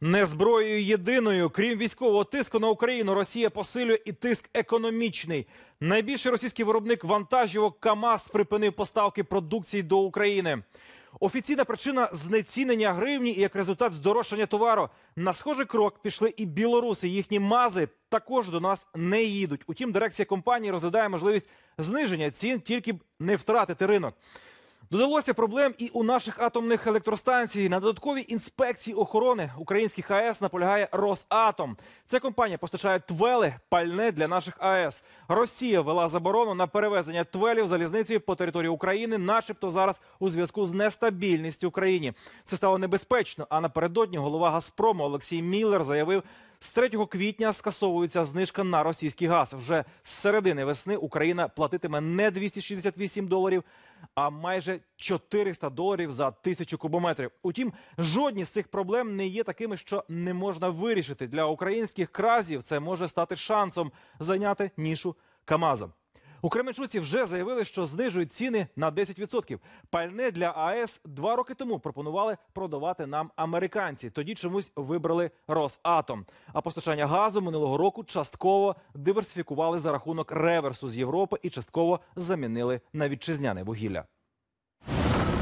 Не зброєю єдиною, крім військового тиску на Україну, Росія посилює і тиск економічний. Найбільший російський виробник вантажівок КАМАЗ припинив поставки продукції до України. Офіційна причина знецінення гривні і як результат здорожчання товару. На схожий крок пішли і білоруси. Їхні мази також до нас не їдуть. Утім, дирекція компанії розглядає можливість зниження цін, тільки б не втратити ринок. Додалося проблем і у наших атомних електростанцій. На додатковій інспекції охорони українських АЕС наполягає Росатом. Ця компанія постачає твели пальне для наших АЕС. Росія ввела заборону на перевезення твелів залізницею по території України, начебто зараз у зв'язку з нестабільністю в країні. Це стало небезпечно. А напередодні голова Газпрому Олексій Міллер заявив. З 3 квітня скасовується знижка на російський газ. Вже з середини весни Україна платитиме не 268 доларів, а майже 400 доларів за тисячу кубометрів. Утім, жодні з цих проблем не є такими, що не можна вирішити. Для українських кразів це може стати шансом зайняти нішу Камазом. У Кременчуці вже заявили, що знижують ціни на 10%. Пальне для АЕС два роки тому пропонували продавати нам американці. Тоді чомусь вибрали Росатом. А постачання газу минулого року частково диверсифікували за рахунок реверсу з Європи і частково замінили на вітчизняне вугілля.